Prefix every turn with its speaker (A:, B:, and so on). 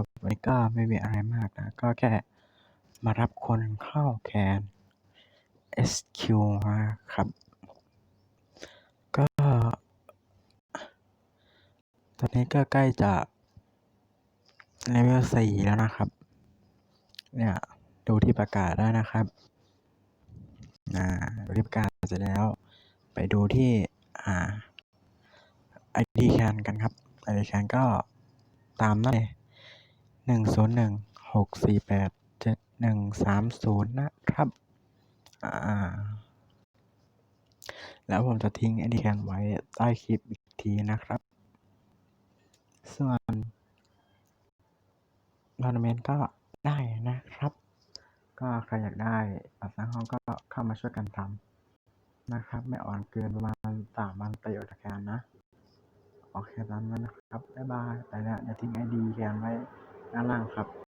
A: ครับ วันนี้ก็ไม่มีอะไรมากนะ ก็แค่มารับคนเข้าแคน SQ นะครับ ก็ ตอนนี้ก็ใกล้จะเลเวล4แล้วนะครับ เนี่ย ดูที่ประกาศได้นะครับอ่าดูที่ประกาศเสร็จแล้ว ไปดูที่อ่า ID Can กันครับ ID Can ก็ตามนั้นเลย 10164871130นะครับ อ่า แล้วผมจะทิ้ง ID Can ไว้ใต้คลิปอีกทีนะครับ ส่วน Tournament ก็ได้นะครับ ก็ใครอยากได้บัตรสร้างห้องก็เข้ามาช่วยกันทำนะครับ ไม่อ่อนเกินประมาณ3วันตีออกจากแคนนะ โอเคตามนั้นนะครับ บ๊ายบายแล้วเดี๋ยวทิ้ง ID Can ไว้ ด้านล่างครับ